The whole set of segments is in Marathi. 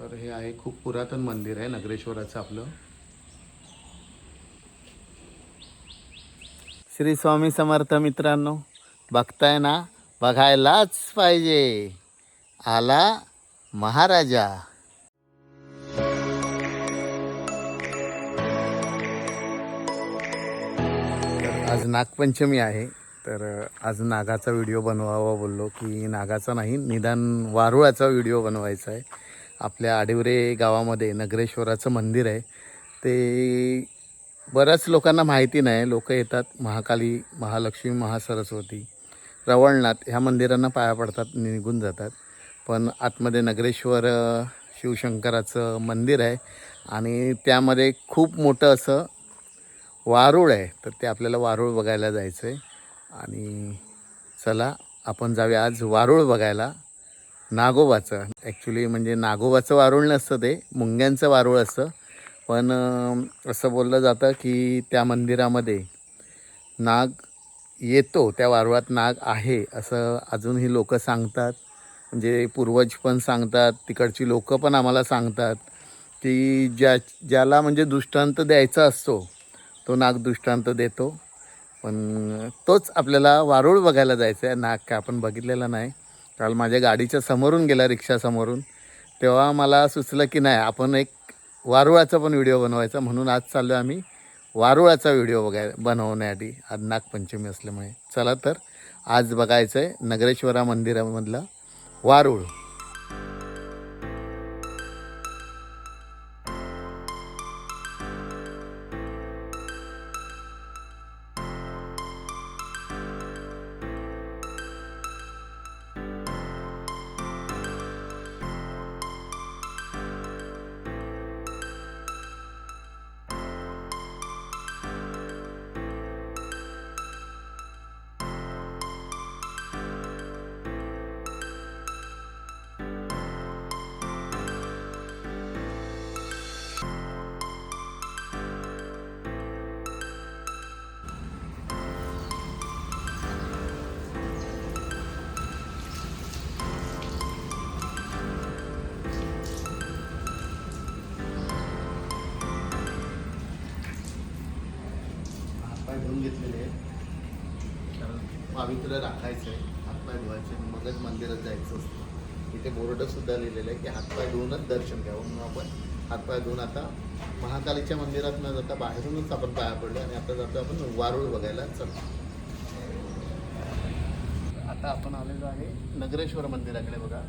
तर हे आहे खूप पुरातन मंदिर आहे नगरेश्वराचं आपलं. श्री स्वामी समर्थ मित्रांनो बघताय ना बघायलाच पाहिजे. आला महाराजा. आज नागपंचमी आहे तर आज नागाचा व्हिडिओ बनवावा बोललो की नागाचा नाही निदान वारुळाचा व्हिडिओ बनवायचा आहे. आपल्या आडिवरे गावामध्ये नगरेश्वराचं मंदिर आहे. ते बऱ्याच लोकांना माहिती नाही. लोक येतात महाकाली महालक्ष्मी महासरस्वती रवळनाथ ह्या मंदिरांना पाया पडतात निघून जातात. पण आतमध्ये नगरेश्वर शिवशंकराचं मंदिर आहे आणि त्यामध्ये खूप मोठं असं वारूळ आहे. तर ते आपल्याला वारूळ बघायला जायचं आहे आणि चला आपण जाऊया आज वारूळ बघायला. नागोबाचं. ॲक्च्युली म्हणजे नागोबाचं वारूळ नसतं ते मुंग्यांचं वारूळ असतं. पण असं बोललं जातं की त्या मंदिरामध्ये नाग येतो त्या वारुळात नाग आहे असं अजूनही लोक सांगतात. म्हणजे पूर्वज पण सांगतात तिकडची लोकं पण आम्हाला सांगतात की ज्या ज्याला म्हणजे दृष्टांत द्यायचा असतो तो नाग दृष्टांत देतो. पण तोच आपल्याला वारूळ बघायला जायचं आहे नाग काय आपण बघितलेला नाही. काल माझ्या गाडीच्या समोरून गेला रिक्षासमोरून तेव्हा मला सुचलं की नाही आपण एक वारुळाचा पण व्हिडिओ बनवायचा म्हणून आज चाललो आम्ही वारुळाचा व्हिडिओ बघाय बनवण्यासाठी आज नागपंचमी असल्यामुळे. चला तर आज बघायचं आहे नगरेश्वरा मंदिरामधलं वारुळ. हातपाय धुवून घेतलेले आहेत. कारण पावित्र्य राखायचं आहे हातपाय धुवायचे मगच मंदिरात जायचं असतं. इथे बोर्डसुद्धा लिहिलेलं आहे की हातपाय धुवूनच दर्शन घ्यावं म्हणून आपण हातपाय धुवून आता महाकालीच्या मंदिरात न जाता बाहेरूनच आपण पाया पडलो आणि आता जातो आपण वारुळ बघायला चालतो. आता आपण आलेलो आहे नगरेश्वर मंदिराकडे बघा.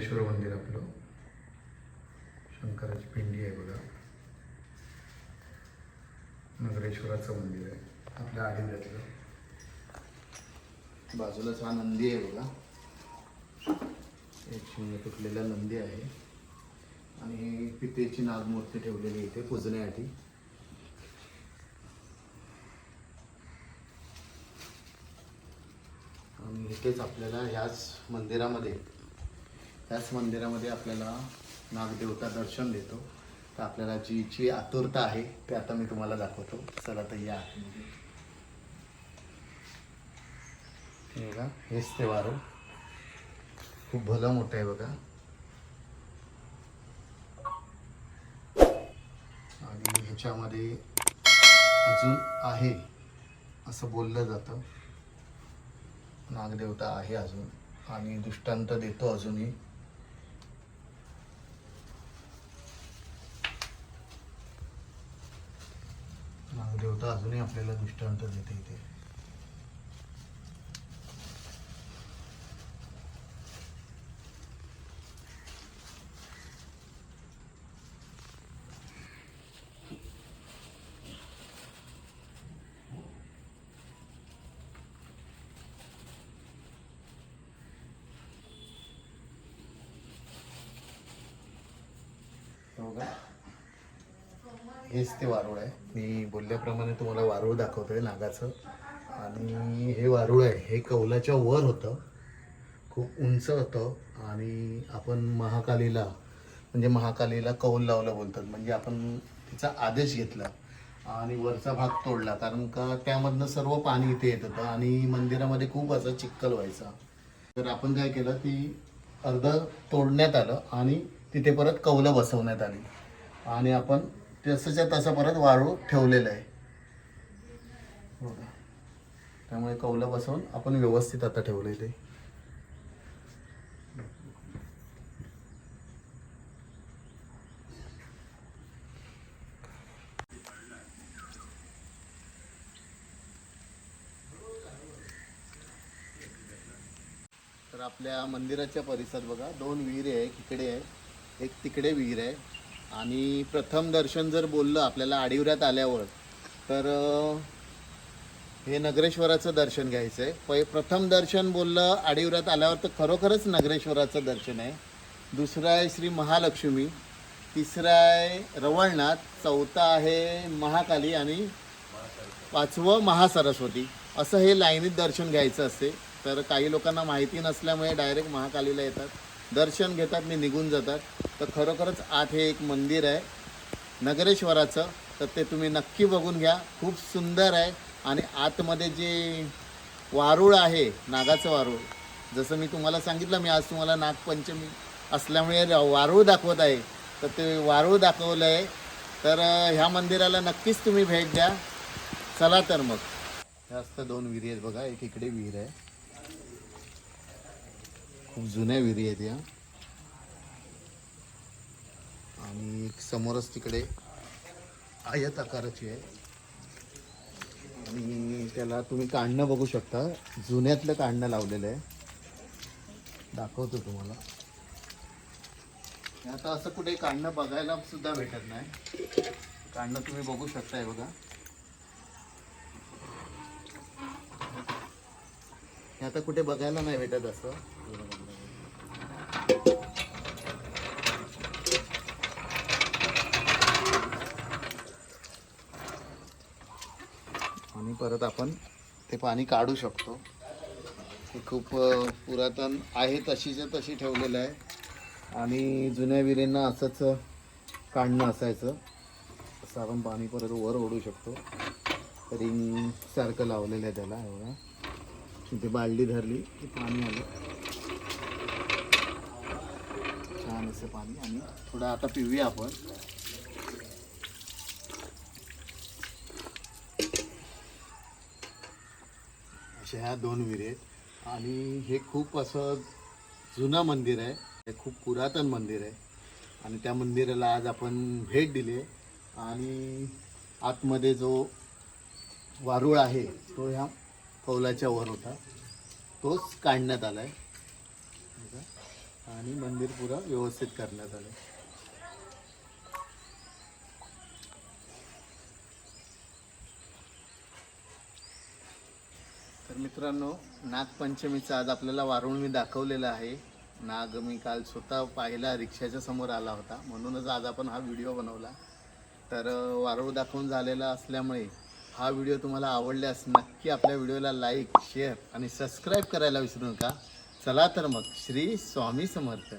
आहे मंदिर आपलं. शंकराची पिंडी आहे बघा. नगरेश्वराचं मंदिर आहे. आपल्या आडिव्यातलं बाजूलाच हा नंदी आहे बघा. एक शिंग तुटलेला नंदी आहे. आणि पितेची नागमूर्ती ठेवलेली इथे पूजण्यासाठी. आणि इथेच आपल्याला ह्याच मंदिरामध्ये त्याच मंदिरामध्ये आपल्याला नागदेवता दर्शन देतो. तर आपल्याला जी जी आतुरता आहे ते आता मी तुम्हाला दाखवतो. चला तर या. बघा हेच ते वारू. खूप भलं मोठं आहे बघा. आणि ह्याच्यामध्ये अजून आहे असं बोललं जातं. नागदेवता आहे अजून. आणि दृष्टांत देतो अजूनही. नागदेवता अजूनही आपल्याला दृष्टांत देते इथे हे बघा हेच ते वारूळ आहे. मी बोलल्याप्रमाणे तुम्हाला वारूळ आहे नागाचं. आणि हे वारूळ आहे. हे कौलाच्या वर होतं. खूप उंच होतं. आणि आपण महाकालीला म्हणजे महाकालीला कौल लावलं बोलतात. म्हणजे आपण तिचा आदेश घेतला आणि वरचा भाग तोडला. कारण का त्यामधनं सर्व पाणी इथे येत होतं. आणि मंदिरामध्ये खूप असं चिक्कल व्हायचा. तर आपण काय केलं ती अर्ध तोडण्यात आलं आणि तिथे परत कौलं बसवण्यात आली. आणि आपण तसंच्या तसं परत वाळू ठेवलेलं आहे. बघा. त्यामुळे कौला बसवून आपण व्यवस्थित आता ठेवलं तर आपल्या मंदिराच्या परिसरात बघा. दोन विहिरी आहे इकडे आहे एक तिकडे विहीर आहे. आणि प्रथम दर्शन जर बोललं आपल्याला आडिवऱ्यात आल्यावर तर हे नगरेश्वराचं दर्शन घ्यायचं आहे पै प्रथम दर्शन बोललं आडिवऱ्यात आल्यावर तर खरोखरच नगरेश्वराचं दर्शन आहे. दुसरं आहे श्री महालक्ष्मी. तिसरं आहे रवळनाथ. चौथा आहे महाकाली आणि पाचवं महासरस्वती. असं हे लाईनीत दर्शन घ्यायचं असते. तर काही लोकांना माहिती नसल्यामुळे डायरेक्ट महाकालीला येतात. दर्शन घेतात आणि निघून जातात. तर खरोखरच आत हे एक मंदिर आहे. नगरेश्वराचं तर ते तुम्ही नक्की बघून घ्या. खूप सुंदर आहे. आणि आतमध्ये जे वारूळ आहे नागाचं वारूळ जसं मी तुम्हाला सांगितलं मी आज तुम्हाला नागपंचमी असल्यामुळे वारूळ दाखवत आहे. तर ते वारूळ दाखवलं आहे तर ह्या मंदिराला नक्कीच तुम्ही भेट द्या. चला तर मग. जास्त दोन विहिरी आहेत बघा. एक इकडे विहीर आहे. खूप जुन्या विहिरी आहेत या. आणि समोरच तिकडे आयत आकाराची आहे. आणि त्याला तुम्ही काढणं बघू शकता. जुन्यातलं काढणं लावलेलं आहे. दाखवतो तुम्हाला. आता असं कुठे काढणं बघायला सुद्धा भेटत नाही. काढणं तुम्ही बघू शकताय बघा. हे आता कुठे बघायला नाही भेटत असं. आणि परत आपण ते पाणी काढू शकतो. हे खूप पुरातन आहे तशीच्या तशी ठेवलेलं आहे. आणि जुन्या विहिरींना असंच काढणं असायचं. असं आपण पाणी परत वर ओढू शकतो. रिंग सारखं लावलेलं आहे त्याला एवढा. तिथे बालडी धरली की पाणी आलं. थोडंसं पाणी आणि थोडं आता पिऊया आपण. अशा ह्या दोन विहिरी आहेत. आणि हे खूप असं जुनं मंदिर आहे. हे खूप पुरातन मंदिर आहे. आणि त्या मंदिराला आज आपण भेट दिली आहे. आणि आतमध्ये जो वारुळ आहे तो ह्या कौलाच्या वर होता. तोच काढण्यात आला आहे आणि मंदिर पुरा व्यवस्थित करण्यात आलं. तर मित्रांनो नागपंचमीचा आज आपल्याला वारुण मी दाखवलेला आहे. नाग मी काल स्वतः पाहिला रिक्षाच्या समोर आला होता. म्हणूनच आज आपण हा व्हिडिओ बनवला. तर वारूळ दाखवून झालेला असल्यामुळे हा व्हिडिओ तुम्हाला आवडल्यास नक्की आपल्या व्हिडिओला लाईक शेअर आणि सबस्क्राईब करायला विसरू नका. चला तर मग श्री स्वामी समर्थ.